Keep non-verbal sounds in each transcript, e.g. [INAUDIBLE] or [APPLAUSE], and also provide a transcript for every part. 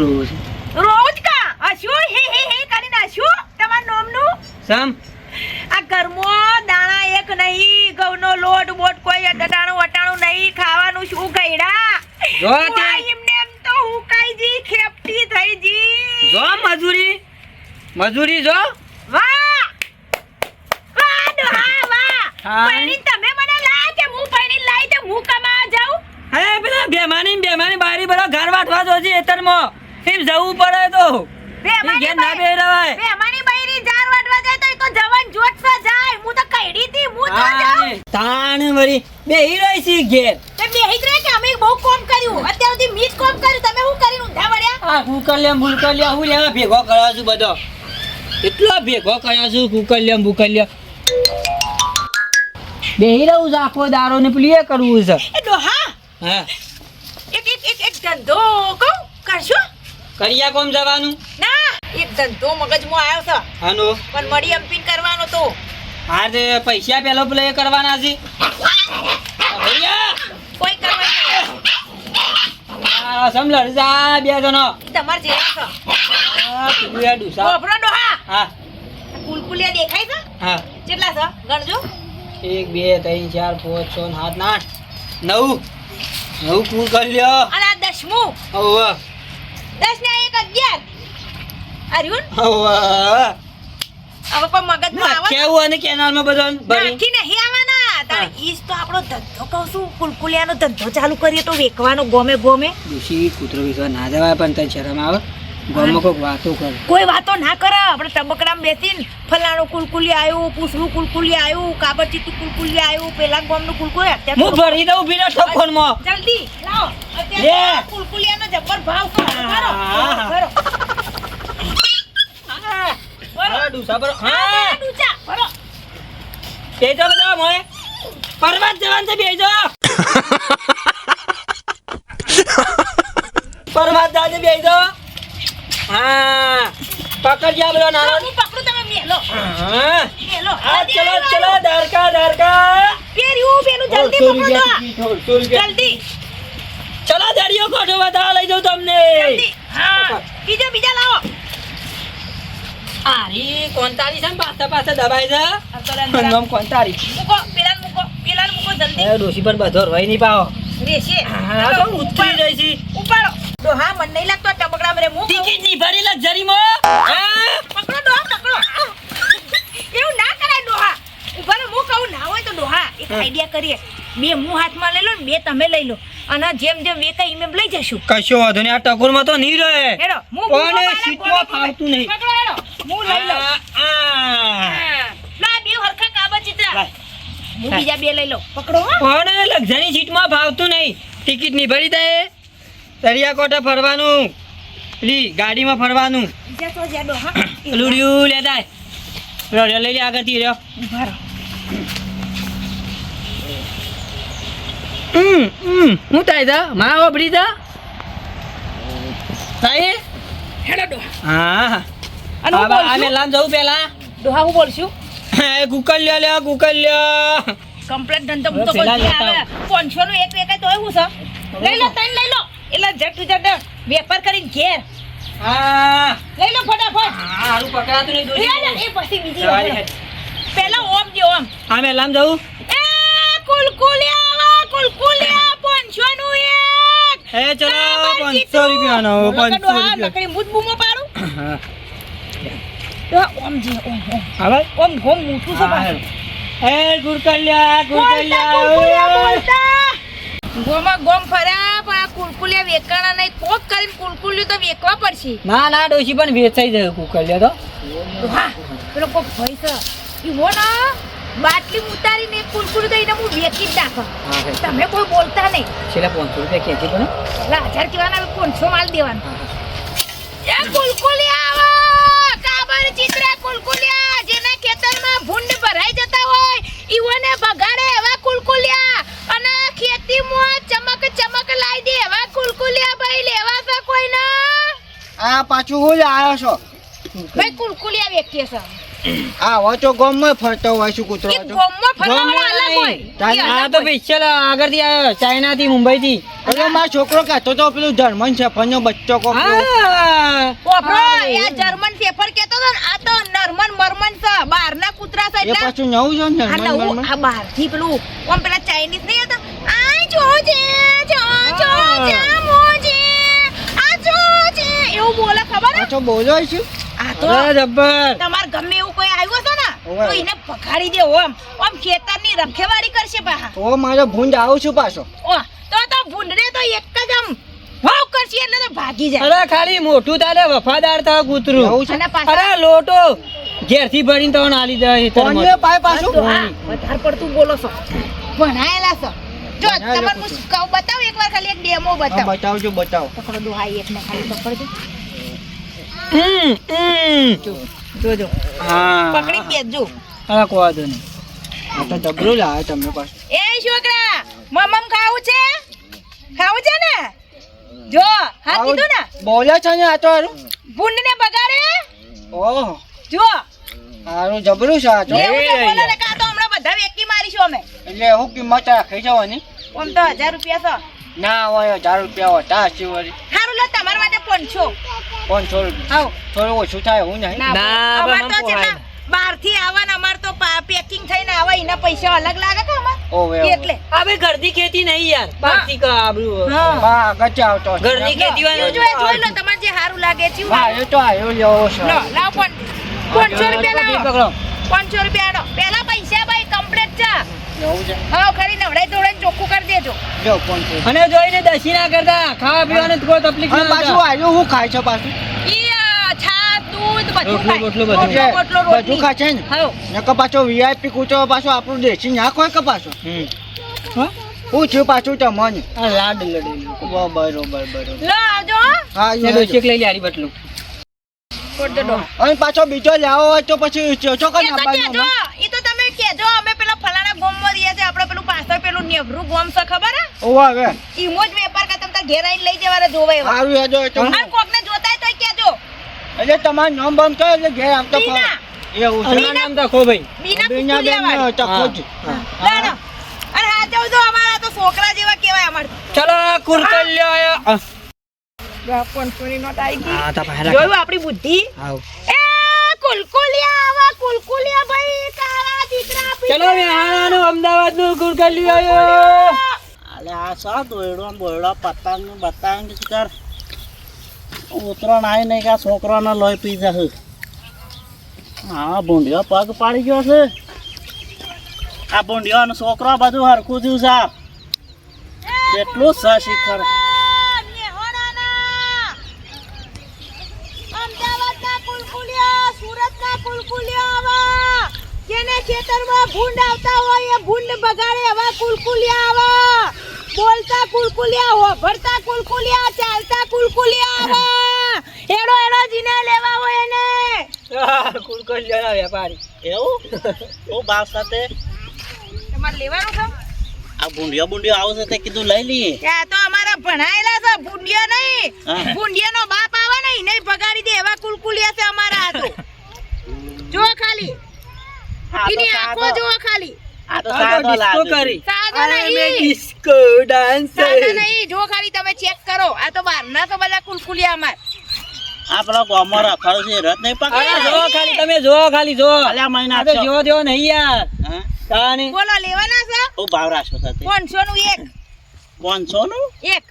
છે. રોજ કા? હશું હે હે હે કરીને હશું તમારા નોમનું? સમ? આ ઘરમાં દાણા એક નહીં ઘઉંનો લોટ બોટ કોઈ અટાણું વટાણું નહીં ખાવાનું શું કઈડા જો તે- હું આ એમને એમ તો હુકાઈ જી ખેપટી થઈ જી જો મજૂરી. મજૂરી જો. વાહ! વાહ વાહ. હા. તમે મને લાય કે હું પૈણી લાય તે હું કમાવા જાઉં? હે પેલા બેમાની બેમાની બારી બધા ઘર વાટવા જોજી એતરમાં એમ જવું પડે તો. બે ના બે રવાય બે અમારી બૈરી જાર વાટવા જાય તો તો જવાન જોત સે જાય. હું તો કઈડી થી હું તો જાઉં. તાણ વળી. બે હીરો છે ઘેર. તે બેહી જ રહે કે અમે બહુ કોમ કર્યું. અત્યાર સુધી મીજ કોમ કર્યું. તમે શું કરીને ઊંધા વળ્યા? આ કુકલિયા બુકલિયા હું લેવા ભેગો કર્યો છું બધો. એટલો ભેગો કર્યો છું કુકલિયા બુકલિયા બેહી રહું છું આખો દારો ને પેલું એ કરવું છે. હા. એક એક એક એક ધંધો કહું. કરશો કરિયા કોમ જવાનું? ના એક ધંધો મગજમાં આવ્યો છે. હાનો પણ મળી અમ્પિન કરવાનો તો. હા પૈસા પેલો પેલો એ કરવાના છે. ભૈયા! કોઈ કરવા આ સમલડ જા બે જણો. તમારે જે છે. એ ડૂસા. ઓભરો ડોહા. હા. કુલકુલિયા દેખાય છે? હા. કેટલા છે? ગણજો. એક બે ત્રણ ચાર પાંચ છ સાત આઠ નવ. નવ કુલ કરી લ્યો. અને આ દસમું. હવે. દસ ને એક અગિયાર. અર્યુન હવે. હવે પણ મગજમાં આવે. કેવું અને કેનાલમાં બધો ભરી. નાખી નહીં આવવાના. તારે ઈજ તો આપણો ધંધો કહું છું. કુલકુલિયાનો ધંધો ચાલુ કરીએ તો વેકવાનો ગોમે ગોમે. ડૂસી કૂતરો વિશ્વા ના જવાય પણ તને શરમ આવે? ગામમાં કોઈક વાતો કરે. કોઈ વાતો ના કરે. આપણે તબકડામાં બેસીને ફલાણું કુલકુલી આવ્યું પૂછડું કુલકુલી આવ્યું કાબરચીતું કુલકુલી આવ્યું પેલા ગામનું કુલકુલી અત્યારે હું ભરી દઉં ઊભી ઠોકોનમાં જલ્દી. લાવો. અત્યારે જબ્બર ભાવ કરો ભરો, હા. ભરો હા, ભરો. હા, ડૂસા ભરો. બેજો બધા મોય પર્વત જવાન છે બેજો. પર્વત જાજે બેજો. હા. પકડ જા બધો નાનો. હું પકડું તમે મેલો. હા. મેલો. આ ચલો ચલો દારકા દારકા પેર્યું પેલું જલ્દી પકડો. જલ્દી. ચલો દરિયો કોઠો બતાવવા લઈ જાઉં તમને. જલ્દી. હા. બીજા બીજા લાવો. આરી કોંતારી છે ને પાછા પાછા દબાઈ છે? આ કરો અંદર આ. નામ કોંતારી મૂકો પેલા મૂકો પેલા મૂકો જલ્દી. ડોશી પર બધો રોઈ નહીં પાવો રેશે. હા તો ઉતરી રહી છે. ઉપાડો. ડોહા મને નહીં લાગતો ટબકડા મરે હું કહું. ટિકિટની ભરી લક્ઝરીમાં હા? પકડો ડોહા પકડો. એવું ના કરાય ડોહા હું. કહું ના હોય તો ડોહા એક આઈડિયા કરીએ. બે હું હાથમાં લઈ લો ને બે તમે લઈ લો. અને જેમ જેમ વેકાય એમ એમ લઈ જશું. કશો વાંધો નહીં આ ટકોરમાં તો નહીં રહે. હેડો હું કોને સીટમાં ફાવતું નહીં. પકડો હેડો. હું લઈ લઉં. આ, આ. બે હરખા કાબા ચિત્રા. હું બીજા બે લઈ લઉં. પકડો પણ લક્ઝરી સીટમાં ફાવતું નહીં? ટિકિટની ભરી દે. દરિયાકોઠે ફરવાનું. પેલી ગાડીમાં ફરવાનું. રહ્યું [COUGHS] લેતા લઈ લે આગળથી રહ્યો હું થાય તા માં ઓબડી તા હેડો હા. અને હું જવું પેલા ડોહા હું બોલશું? એ કુકલ્યા લે કુકલ્યા કમ્પ્લેટ ધંધો હું તો કોઈ આવે. પાંચસો નું એક વેકાય તો એવું છે. લઈ લો તને લઈ લો. એટલે જટ જટ વેપાર કરીને ઘેર. હા. લઈ લો ફટાફટ. હારું પકડાતું નહીં એ દોરી એ પછી બીજી જવા વાર. દે. પેલા ઓમ જે ઓમ. મેલાન જવું? એ કુલકુલિયા કુલકુલિયા પાંચસો નું એક. એ ચલો પાંચસો. રૂપિયાનો પાંચસો રૂપિયા. નકરી બૂમો પાડું? હા. ઓમ જે ઓમ ઓમ હવે ઓમ ઘોમ મૂઠું છે પાછું. એ ગુડકલ્યા બોલતા કુલકુલિયા ગુડકલ્યા બોલતા ગોમાં ગોમ ફર્યા પણ આ કુલકુલિયા વેકાણા નહીં કોક કરીને કુલકુલિયું તો વેકવા પડશે ના ના ડોશી પણ વેચાઈ જાય કુકલ્યા તો હા પેલો કોક ભાઈ છે ઈ હો ના બાટલી ઉતારીને એક કુલકુલી તો એને હું વેચી જ નાખો તમે કોઈ બોલતા નહીં છેલ્લા પાંચસો રૂપિયા ખેંચી પણ હજાર કહેવાના હવે પાંચસો માલ દેવાનો એ કુલકુલિયા આવો ચિત્રા કુલકુલિયા જેના ખેતરમાં ભૂંડ ભરાઈ જતા હોય ઈઓને બગાડે એવા કુલકુલિયા. અને ખેતીમાં ચમક ચમક લાવી દે એવા કુલકુલિયા ભાઈ લેવા છે કોઈના? આ પાછું હું જ આવ્યો છો. ભાઈ કુલકુલિયા વ્યક્તિ છે. આ તો ગામમાં ફરતો હોય છું કૂતરો એ ગોમમાં ફરવાવાળા અલગ હોય. આ તો હોય. આગળથી આવ્યો ચાઇનાથી મુંબઈથી. એટલે મારો છોકરો કહેતો તો પેલું જર્મન શેફરનો બચ્ચો કો ઓપરો, એ. જર્મન શેફર કહેતો હતો ને, આ તો નર્મન મર્મન છે. બહારના કૂતરા છે એ પાછું નવું છે ને. આ બહારથી પેલું ઓમ પેલા ચાઇનીઝ નહીં હતા? જો જો જો એવું બોલે ખબર હે? પાછો બોલો છું આ તો જબ્બર. તમાર ગમે એવું કોઈ આવ્યો છે ને તો એને પકડી દે ઓમ. ઓમ ખેતરની રખેવાળી કરશે પાહા. ઓ મારો ભૂંડ આવું છું પાછો. ઓ તો તો ભૂંડને તો એક જ આમ વાવ કરશે એટલે તો ભાગી જાય. અરે ખાલી મોટું તારે વફાદાર થા કૂતરું. અરે લોટો ઘેરથી ભરીને તો આલી દે પાય પાછું? તો વધારે પડતું બોલો છો. ભણાયેલા છો. જો તમારે હું કહું બતાવ એકવાર ખાલી એક ડેમો બતાવ. બતાવજો બતાવો. પકડો દો હા એકને ખાલી પકડજો. હમ હમ. જોજો. હા. પકડી બેસજો અરે કોઈ વાંધો નહીં. આ તો જબરું લાવે તમને પાછું. એ છોકરા મમમ ખાવું છે? ખાવું છે ને? જો હા કીધું ને? બોલે છે ને આ તો હારું? ભૂંડને બગાડે? ઓહો. જો. હારું જબરું છે આ તો. લેવું તો એ બોલો ને કા તો હમણાં બધા વેકી મારીશું અમે. એટલે હું કિંમત રાખી જવાની આમ તો હજાર રૂપિયા છે ના હોય હજાર રૂપિયા હતા હસી વળી સારું લો તમારા માટે પાંચસો. પાંચસો રૂપિયા. આવો થોડું ઓછું થાય હું નહીં. ના ના, અમાર તો છે ને પોહાય. બહારથી આવા અમાર તો પેકિંગ થઈને આવે એના પૈસા અલગ લાગે કે અમાર. ઓવે. એટલે. હવે ઘરની ખેતી નહીં યાર બાકી કા આબરું હા. હા આગળ આવતો ઘરની ખેતી વાળો જો એ જોઈ લો તમારે જે સારું લાગે છે હા એ તો આયો લેવો છે. લો લાવ પણ પાંચસો રૂપિયા લાવો. પકડો. પાંચસો રૂપિયા લો. પહેલા પૈસા ભાઈ કમ્પ્લીટ છે. લેવું છે. હા ખરી નવડાઈ ધોડાઈ ચોખ્ખું કરી દેજો. જો પાંચસો અને જોઈને દસી ના કરતા ખાવા પીવાની કોઈ તકલીફ ના પાછું. આવ્યું હું ખાય છે પાછું? ઈ અ, દૂધ બધું ખાય. બોટલો બધું. બધું ખાય છે ને? નકર પાછો વીઆઈપી પાછો આપણું દેશી ના હોય કે પાછો? હમ. હા? હું પાછું તમને. આ લાડ લડેલું. બરોબર બરોબર. લો આવજો હા. ને એ લઈ લે આરી બટલું. છોડ દો ડો. અને પાછો બીજો લાવો હોય તો પછી ચોચો કરી કહેજો નાખવાનો ઈ તો તમે કહેજો અમે પેલા ફલાણા ગોમમાં રહીએ છે આપણે પેલું પાછળ પેલું નેવરું ગોમ છે ખબર હે? ઓવા હવે. ઈમો જ વેપાર કરતા તમતા ઘેર આવીને લઈ જવાના જોવે એવા. સારું હેજો એ તો અને કોકને જોતા તો કેજો એટલે તમાર નામ બંધ કરો એટલે ઘેર આવતો. ફરો. એવું છે. નામ રાખો ભાઈ. બીના બીના બેન લેવાડી. જ હા. ના, ના. અને હા જાઉં તો અમારા તો છોકરા જેવા કેવાય અમાર ચલો કુરકલ્યો. આયો પાંચસોની નોટ આવી ગઈ. હા તા બહાર જોયું આપણી બુદ્ધિ? આવ. એ કુલકુલિયા આવા કુલકુલિયા ભાઈ કાળા ચલો મેહાણાનું અમદાવાદનું કુરકલ્યું આવ્યો. અલે, આ સા દોયડો બોયડો પતંગ બતંગ કર. ઉતરણ આવી નહીં કે છોકરાને લોહી પી જશે. હા ભૂંડિયો પગ પાડી ગયો છે. આ ભૂંડિયો અને છોકરો બધું હરખું થયું સાહેબ કેટલું સ શિખર નેહોણાના. અમદાવાદના કુલકુલિયા, સુરતના કુલકુલિયા આવા. જેને ખેતરમાં ભૂંડ આવતા હોય એ ભૂંડ બગાડે એવા કુલકુલિયા આવા. બોલતા કુલકુલિયા ભરતા કુલકુલિયા ચાલતા કુલકુલિયા આવા. એડો એડો જીને લેવા હોય એને. કુરકલ્યોના વેપારી. એવું? ઓ ભાવ સાથે? તમારે લેવાનું છે? આ ભૂંડિયો ભૂંડિયો આવશે તે કીધું લઈ લઈએ. ત્યાં તો અમારા ભણાયેલા છે ભૂંડિયો નહીં. ભૂંડિયાનો બાપ આવે ને નહીં ભગાડી દે એવા કુલકુલિયા છે અમારા આ તો જો ખાલી. એની આંખો સાદો- ખાલી. આ તો સાદો ડિસ્કો કરી. સાદો નહીં. ડિસ્કો ડાન્સ સાદો નહીં. જો ખાલી તમે ચેક કરો. આ તો બહારના તો બધા કુલકુલિયા અમાર. આ પેલો ગોમો છે રથ નહીં અરે જો ખાલી તમે જો ખાલી જો અલ્યા મહિના તો જો જો નહીં યાર. હા? બોલો લેવાના છે? બહુ ભાવ રાખ્યો સાથે. પાંચસો નું એક. પાંચસો નું એક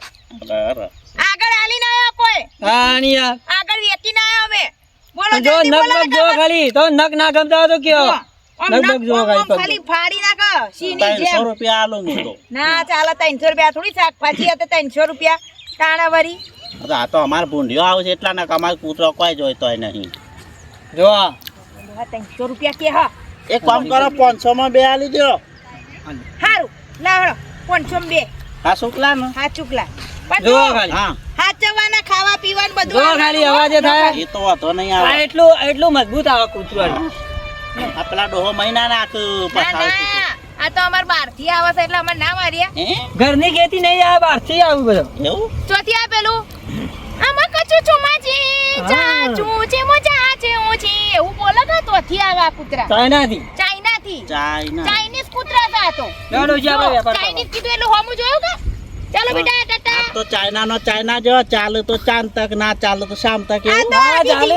આગળ આલી ના આવ્યો કોઈ? તાની યાર. આગળ વેચી ના આવ્યો હવે બોલો જો નગ બોલો જો ખાલી. તો નક ના ગમતા તો કયો. આમ નગ નખ નગ જો આમ ખાલી ખાલી ફાડી નાખો સીની ત્રણસો જેમ. રૂપિયા આલું હું તો. ના ચાલે ત્રણસો રૂપિયા થોડી શાકભાજી હતી ત્રણસો રૂપિયા કાણાવરી હવે આ તો અમારે ભૂંડિયો આવે છે એટલા ના અમારે કૂતરો કોઈ જોઈતો નહીં. જો આ. ત્રણસો રૂપિયા કે હા. એક કામ કરો પાંચસો માં બે આલી દો. હારું લાવડો માં બે. હા શુક્લા ને? હા ચૂકલા પણ જો ખાલી. હા. ખાવા પીવાનું બધું જો ખાલી અવાજે થાય. એ તો વાંધો નહીં આવે. એટલું એટલું મજબૂત આવે કૂતરું આ પેલા ડોહો મહિના ના પછાડ આ તો અમાર બારથી આવે છે એટલે અમાર ના માર્યા હે? ઘરની ગેતી નહીં આવે બહારથી આવું બધું. એવું? ચોથી આ પેલું. આમાં કચું છુમાજી. ચાચું છે હું છે એવું બોલે કે તોથી આવે આ કૂતરા? ચાઇનાથી. ચાઇના થી ચાઇના. ચાઇનીઝ કૂતરા હતા આ તો. છે વેપાર ચાઇનીઝ કીધું એટલે હોમું જોયું કે? ચાલો બેટા ટાટા. તો ચાઇના નો ચાઇના જેવો ચાલે તો ચાંદ તક ના ચાલે તો શામ તક એવું ચાલે.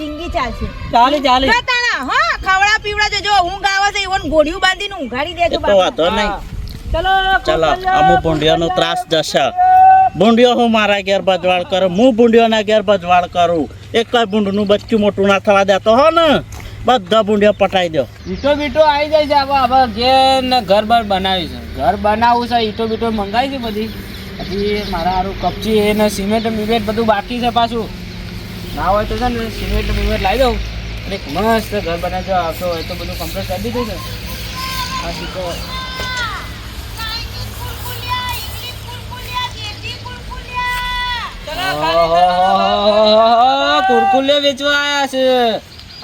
જિંદગી આખી જિંદગી ચાલશે. ચાલે ચાલે. તાણા હા ખવડા પીવડા જો જો ઊંઘ આવે છે ઈવન ગોળીઓ બાંધીને ઊંઘાડી દેજો તો વાતો નહીં. ચલો ચલો અમુ ભૂંડિયાનો ત્રાસ જશે. ભૂંડિયો હું મારા ઘેર બજવાળ કરું હું ભૂંડિયોના ઘેર બજવાળ કરું. એક કઈ ભૂંડનું બચ્ચું મોટું ના થવા દેતો હો ને? બધા ભૂંડિયા પટાઈ દો. ઈટો બીટો આવી જાય છે આપણે હવે જે ને ઘર બાર બનાવી છે. ઘર બનાવવું છે ઈટો બીટો મંગાવી છે બધી. પછી મારા સારું કપચી એને સિમેન્ટ બિમેન્ટ બધું બાકી છે પાછું. ના હોય તો છે ને સિમેન્ટ બિમેન્ટ લાવી દઉં. અને એક મસ્ત ઘર બનાવી દો આવતો હોય તો બધું કમ્પ્લીટ કરી દીધું છે. આ શીખો. કુરકુલે વેચવા આવ્યા છે.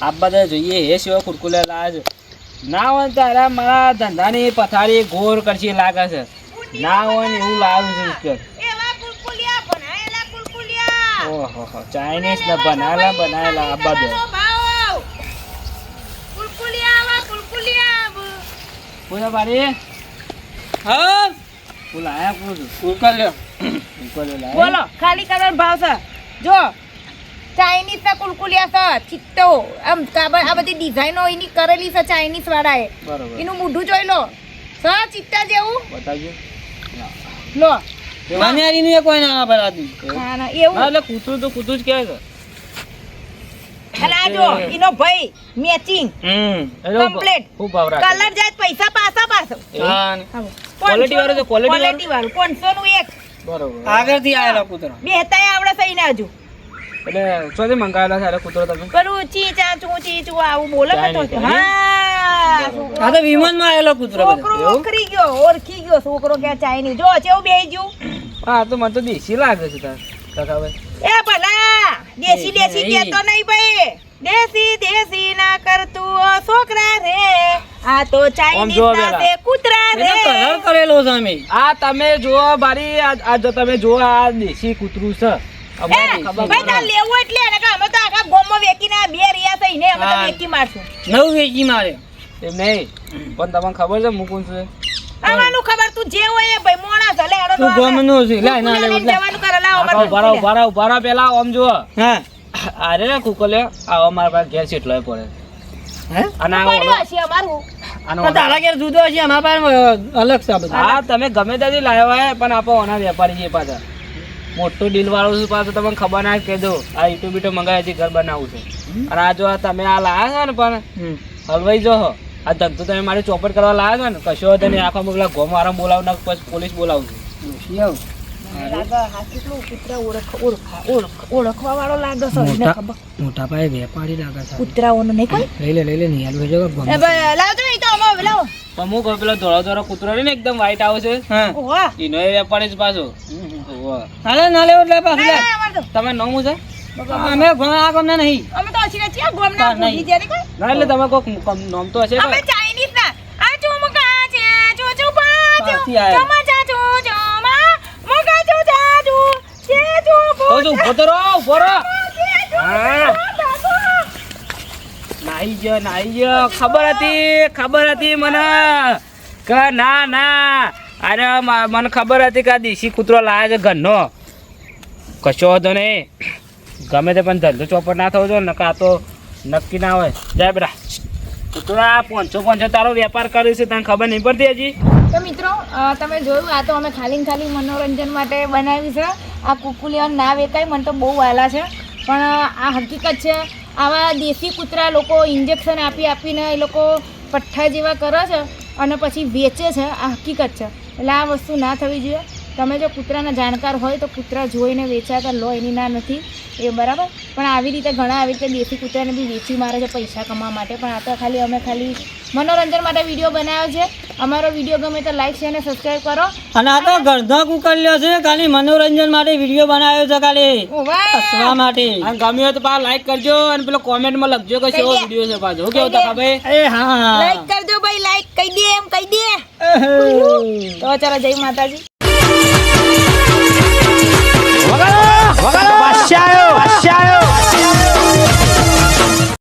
આ બધા જોઈએ, હે સિવાય કુરકુલે છે ના હોય તારા મારા ધંધાની પથારી ગોર કરશી લાગે છે. ના હોય ને એવું લાગે છે ઈશ્વર. એવા કુલકુલિયા ભણાયેલા કુલકુલિયા ઓહો ચાઇનીઝ ને બનાયેલા બનાયેલા આબા કુલકુલિયા પૂછો પાડી. હા? ફૂલ આયા પૂછું? ઉકલ્યો ઉકલે બોલો ખાલી કરવાનો ભાવ છે. જો ચાઇનીઝ ના કુલકુલિયા છે ચિત્તો આમ કાબર આ બધી ડિઝાઇનો એની કરેલી છે ચાઇનીઝ વાળાએ. બરોબર. એનું મોઢું જોઈ લો. સ ચિત્તા જેવું? બતાવજો. લો. માન્યારીનું એ કોઈ ના આવે ના ના ના એવું. એટલે કૂતરું તો કૂતરું જ કહેવાય કે અને આ ભાઈ મેચિંગ હમ. એટલે ખૂબ ભાવ કલર જાય પૈસા પાછા પાછો. હા. Quality છે, ક્વોલિટી વાળું? પાંચસો નું એક. બરોબર. આગળથી આવેલો કૂતરો. બેતાય આવડે સહી ને હજુ એટલે શોથી મંગાવેલા છે કૂતરો તમે? પેલું ચી ચા ચું ચી ચું આવું બોલે તો હા તો વિમાનમાં આવેલો કૂતરો બધો. છોકરો ઓળખી ગયો ઓળખી ગયો. છોકરો કે ચાઇની જો ચેવું બેહી ગયું? હા તો મને તો દેશી લાગે છે તાર. કાકાભાઈ એ ભલા દેશી દેશી. કેતો નહીં ભાઈ. દેશી દેશી ના કરતું ઓ છોકરા રે. આ તો ચાઇનીઝ જો ના. તે કૂતરા એનો રે. કલર કરેલો છે અમે. આ તમે જુઓ બારી આ જો તમે જુઓ આ દેશી કૂતરું છે. ભાઈ તાર લેવું એટલે એને અમે તો આખા ગોમમાં વેકીને બે રિયા થઈને અમે તો વેકી મારશું. નવું વેચી મારે. એમ નહીં. પણ તમને ખબર છે મુકુન છે. આવાનું ખબર તું જે હોય એ ભાઈ મોણા છે. લે હેડો તું ગમનું છે. લે ના લે જવાનું કરે લાવો રહો, ઊભા રહો પેલા આમ જો હા. અરે કુકલે આ મારા પાસે ઘેર છેટલો પડે. હે? અને આ અમારું. તારા ઘેર જુદો છે અમારા પાસે અલગ છે બધું. હા તમે ગમે ત્યાંથી લાવ્યા હોય પણ આપો ઓના વેપારી છે પાછા. મોટો ડીલ વાળો છું પાછું તમને ખબર ના કહી દો આ ઈટો બીટો મંગાવે છે ઘર બનાવું છે. અને આ જો આ તમે આ લાયા છો ને પણ હલવાઈ જો. આ ધંધો તમે મારી ચોપટ કરવા લાવ્યા છો ને કશો વાંધો નહીં આખા પેલા ગોમ વાળા બોલાવું ને પછી પોલીસ બોલાવું મોટા પાયે વેપારી લાગે છે. કૂતરાઓનો નહીં કોઈ? લઈ લે લઈ લે નહીં આલુ જો એ ભાઈ લાવજો એ તો અમારે લાવો. અમુક પેલો ધોળો ધોળો કૂતરો ને એકદમ વ્હાઈટ આવે છે. એનો વેપારી જ પાછો. હાલે ના લેવો એટલે પાછું તમે નવું છે? અમે આ ગમને નહીં. અમે તો અછી છીએ આ નહીં. ભૂલી ગયા કોઈ? ના એટલે તમે કોઈક નામ તો હશે અમે ચાઇનીઝ ના. આ ચુમકા છે જો જો પા જો. પાછી જા જો જો મા. મુકા જો જા જો છે જો પુ જો હા. બાબુ. નાઈ ગયો નાઈ ગયો. ખબર હતી ખબર હતી મને. કે ના ના. અરે મને ખબર હતી કે આ દેશી કૂતરો લાવે છે ઘરનો. કશો હતો નહીં. ગમે તે પણ ધંધો ચોપટ ના થવો જોઈએ નકા તો નક્કી ના હોય. જાય બેટા. આ પાંચસો પાંચસો તારો વેપાર કર્યો છે, તને ખબર નહીં પડતી હજી? તો મિત્રો તમે જોયું, આ તો અમે ખાલી ખાલી મનોરંજન માટે બનાવી છે. આ કુકુલિયા ના વેકાય મને તો બહુ વાલા છે. પણ આ હકીકત છે, આવા દેશી કૂતરા લોકો ઇન્જેક્શન આપી આપીને એ લોકો પઠ્ઠા જેવા કરે છે અને પછી વેચે છે. આ હકીકત છે. એટલે આ વસ્તુ ના થવી જોઈએ. તમે જો કૂતરાના જાણકાર હોય તો કૂતરા જોઈને વેચાતા લો એની ના નથી. એ બરાબર? પણ આવી રીતે ઘણા આવી રીતે દેશી કૂતરાને બી વેચી મારે છે પૈસા કમાવા માટે. પણ આ તો ખાલી અમે ખાલી મનોરંજન માટે વીડિયો બનાવ્યો છે. અમારો વીડિયો ગમે તો લાઈક શેર અને સબસ્ક્રાઈબ કરો. અને આ તો ગરધા કુકલ્યો છે ખાલી મનોરંજન માટે વીડિયો બનાવ્યો છે ખાલી! હસવા માટે. અને ગમ્યું હોય તો પાછા લાઈક કરજો અને પેલો કોમેન્ટમાં લખજો કે કેવો વીડિયો છે પાછો. હું કેવું ભાઈ એ હા. લાઈક કરજો ભાઈ લાઈક કહી દે એમ કહી દે. તો ચાલો જય માતાજી. આવ્યો આવ્યો